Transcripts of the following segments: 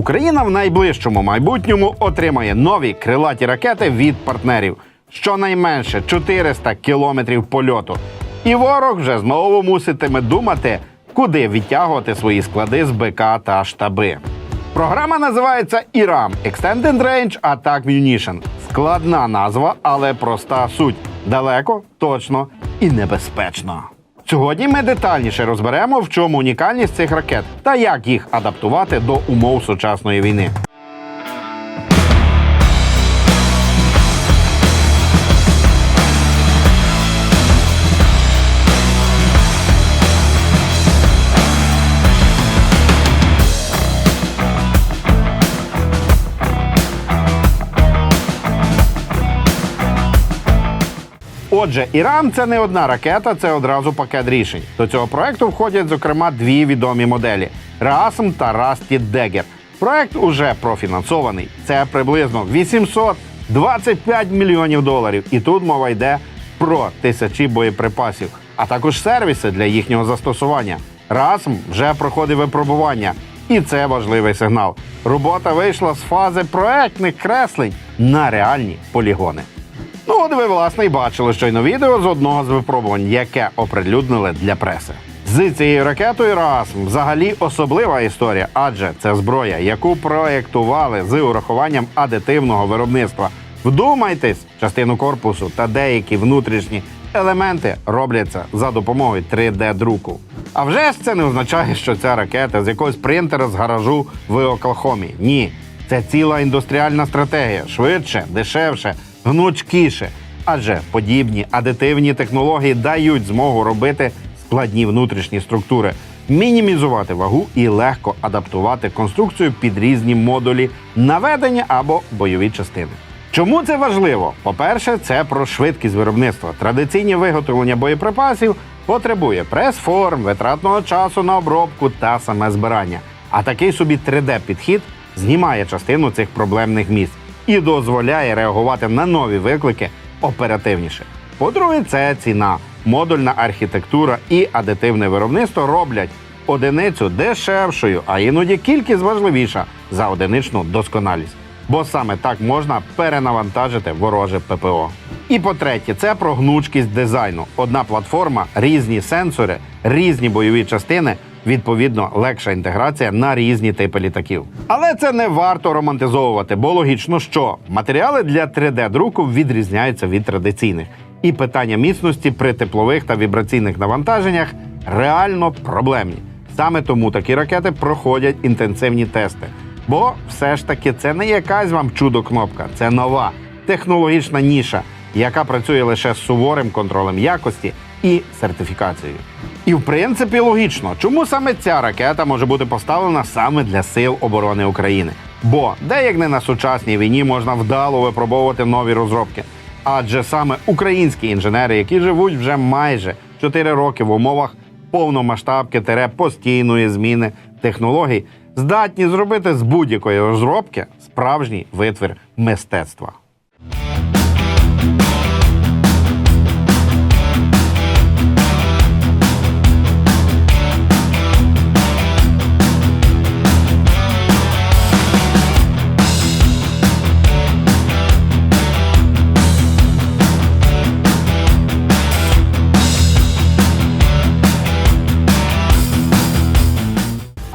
Україна в найближчому майбутньому отримає нові крилаті ракети від партнерів, щонайменше 400 кілометрів польоту. І ворог вже знову муситиме думати, куди відтягувати свої склади з БК та штаби. Програма називається IRAM – Extended Range Attack Munition. Складна назва, але проста суть. Далеко, точно і небезпечно. Сьогодні ми детальніше розберемо, в чому унікальність цих ракет та як їх адаптувати до умов сучасної війни. Отже, Іран це не одна ракета, це одразу пакет рішень. До цього проекту входять, зокрема, дві відомі моделі Расм та Расті Дегер. Проект уже профінансований. Це приблизно 825 мільйонів доларів. І тут мова йде про тисячі боєприпасів, а також сервіси для їхнього застосування. Расм вже проходить випробування, і це важливий сигнал. Робота вийшла з фази проектних креслень на реальні полігони. От ви, власне, і бачили щойно відео з одного з випробувань, яке оприлюднили для преси. З цією ракетою РАСМ взагалі особлива історія, адже це зброя, яку проєктували з урахуванням адитивного виробництва. Вдумайтесь, частину корпусу та деякі внутрішні елементи робляться за допомогою 3D-друку. А вже ж це не означає, що ця ракета з якогось принтера з гаражу в Оклахомі. Ні, це ціла індустріальна стратегія, швидше, дешевше, гнучкіше. Адже подібні адитивні технології дають змогу робити складні внутрішні структури, мінімізувати вагу і легко адаптувати конструкцію під різні модулі наведення або бойові частини. Чому це важливо? По-перше, це про швидкість виробництва. Традиційне виготовлення боєприпасів потребує прес-форм, витратного часу на обробку та саме збирання. А такий собі 3D-підхід знімає частину цих проблемних місць і дозволяє реагувати на нові виклики оперативніше. По-друге, це ціна. Модульна архітектура і адитивне виробництво роблять одиницю дешевшою, а іноді кількість важливіша за одиничну досконалість. Бо саме так можна перенавантажити вороже ППО. І по-третє, це про гнучкість дизайну. Одна платформа, різні сенсори, різні бойові частини. Відповідно, легша інтеграція на різні типи літаків. Але це не варто романтизовувати, бо логічно, що матеріали для 3D-друку відрізняються від традиційних, і питання міцності при теплових та вібраційних навантаженнях реально проблемні. Саме тому такі ракети проходять інтенсивні тести. Бо все ж таки це не якась вам чудо-кнопка, це нова технологічна ніша, яка працює лише з суворим контролем якості і сертифікацією. І в принципі логічно, чому саме ця ракета може бути поставлена саме для сил оборони України. Бо де як не на сучасній війні можна вдало випробовувати нові розробки. Адже саме українські інженери, які живуть вже майже 4 роки в умовах повномасштабки тере постійної зміни технологій, здатні зробити з будь-якої розробки справжній витвір мистецтва.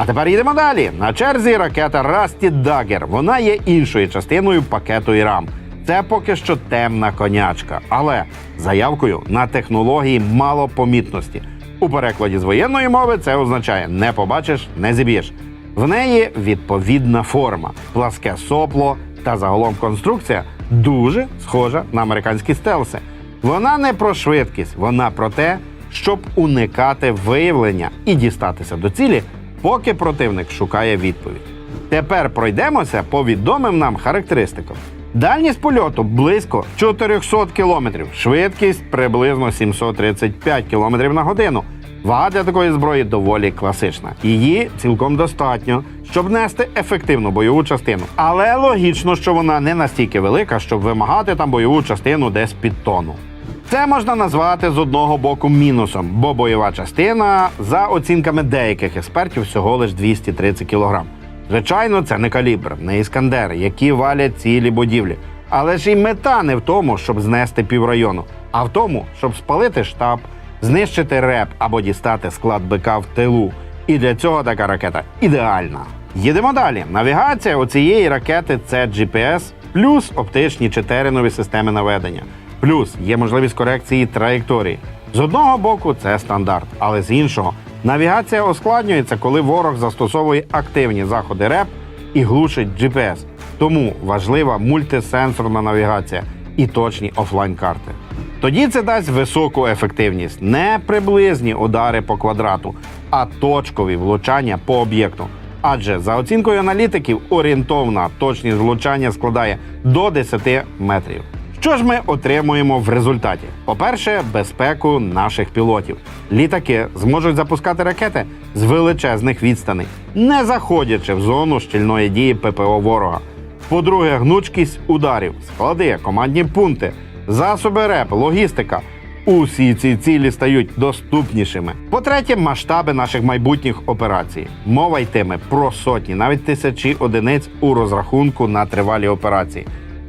Тепер їдемо далі. На черзі ракета Расті Дагер. Вона є іншою частиною пакету ІРАМ. Це поки що темна конячка, але заявкою на технології малопомітності. У перекладі з воєнної мови це означає не побачиш, не зіб'єш. В неї відповідна форма, пласке сопло та загалом конструкція дуже схожа на американські стелси. Вона не про швидкість, вона про те, щоб уникати виявлення і дістатися до цілі, поки противник шукає відповідь. Тепер пройдемося по відомим нам характеристикам. Дальність польоту близько 400 км, швидкість приблизно 735 км на годину. Вага для такої зброї доволі класична. Її цілком достатньо, щоб нести ефективну бойову частину. Але логічно, що вона не настільки велика, щоб вимагати там бойову частину десь під тонну. Це можна назвати з одного боку мінусом, бо бойова частина, за оцінками деяких експертів, всього лиш 230 кг. Звичайно, це не калібр, не іскандер, які валять цілі будівлі. Але ж і мета не в тому, щоб знести піврайону, а в тому, щоб спалити штаб, знищити реп або дістати склад БК в тилу. І для цього така ракета ідеальна. Їдемо далі. Навігація у цієї ракети це GPS, плюс оптичні чи теренові системи наведення. Плюс є можливість корекції траєкторії. З одного боку це стандарт, але з іншого навігація ускладнюється, коли ворог застосовує активні заходи РЕП і глушить GPS. Тому важлива мультисенсорна навігація і точні офлайн-карти. Тоді це дасть високу ефективність, не приблизні удари по квадрату, а точкові влучання по об'єкту. Адже за оцінкою аналітиків орієнтовна точність влучання складає до 10 метрів. Що ж ми отримуємо в результаті? По-перше, безпеку наших пілотів. Літаки зможуть запускати ракети з величезних відстаней, не заходячи в зону щільної дії ППО ворога. По-друге, гнучкість ударів, склади, командні пункти, засоби РЕП, логістика. Усі ці цілі стають доступнішими. По-третє, масштаби наших майбутніх операцій. Мова йтиме про сотні, навіть тисячі одиниць у розрахунку на тривалі операції.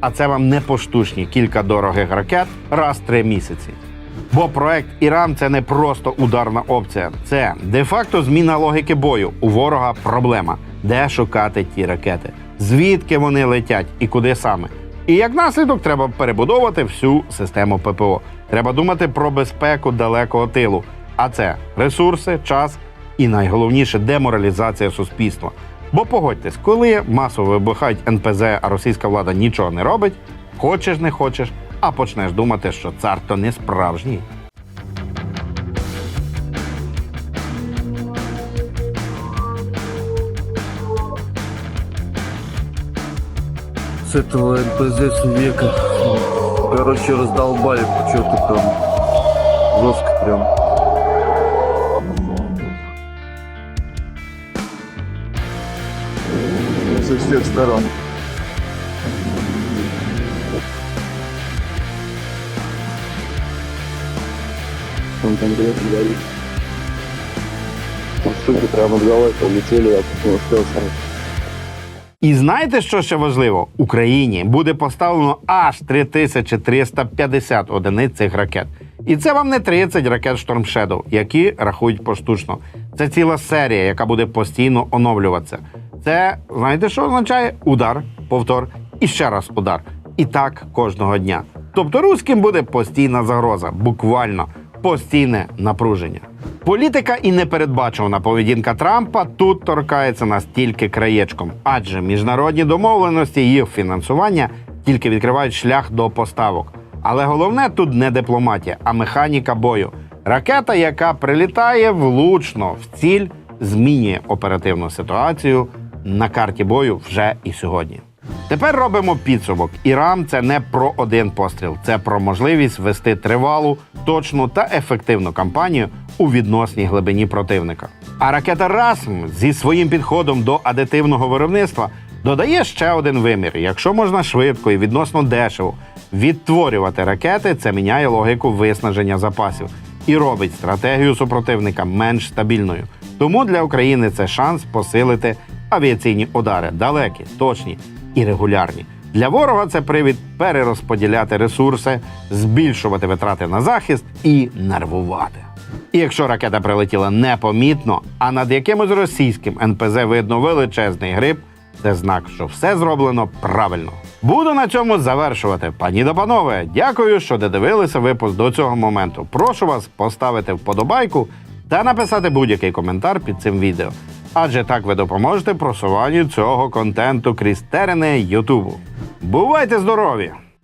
А це вам не поштучні кілька дорогих ракет раз в три місяці. Бо проект Іран це не просто ударна опція, це де-факто зміна логіки бою. У ворога проблема, де шукати ті ракети, звідки вони летять і куди саме. І як наслідок треба перебудовувати всю систему ППО. Треба думати про безпеку далекого тилу. А це ресурси, час і найголовніше деморалізація суспільства. Бо погодьтесь, коли масово вибухають НПЗ, а російська влада нічого не робить, хочеш не хочеш, а почнеш думати, що цар то не справжній. с этого НПЗ с века. Короче, раздолбали что-то там. Жестко прям. Всех сторон. Он конкретно горит. Вот прямо над головой полетели, я тут не успел сразу. І знаєте, що ще важливо? Україні буде поставлено аж 3350 одиниць цих ракет. І це вам не 30 ракет Storm Shadow, які рахують поштучно. Це ціла серія, яка буде постійно оновлюватися. Це знаєте, що означає? Удар, повтор і ще раз удар. І так кожного дня. Тобто руським буде постійна загроза, буквально постійне напруження. Політика і непередбачувана поведінка Трампа тут торкається настільки краєчком, адже міжнародні домовленості і їх фінансування тільки відкривають шлях до поставок. Але головне тут не дипломатія, а механіка бою. Ракета, яка прилітає влучно в ціль, змінює оперативну ситуацію на карті бою вже і сьогодні. Тепер робимо підсумок. Іран це не про один постріл, це про можливість вести тривалу, точну та ефективну кампанію у відносній глибині противника. А ракета Расм зі своїм підходом до адитивного виробництва додає ще один вимір. Якщо можна швидко і відносно дешево відтворювати ракети, це міняє логіку виснаження запасів і робить стратегію супротивника менш стабільною. Тому для України це шанс посилити авіаційні удари далекі, точні і регулярні. Для ворога це привід перерозподіляти ресурси, збільшувати витрати на захист і нервувати. І якщо ракета прилетіла непомітно, а над якимось російським НПЗ видно величезний гриб, це знак, що все зроблено правильно. Буду на цьому завершувати. Пані та панове, дякую, що додивилися випуск до цього моменту. Прошу вас поставити вподобайку та написати будь-який коментар під цим відео. Адже так ви допоможете просуванню цього контенту крізь терени Ютубу. Бувайте здорові!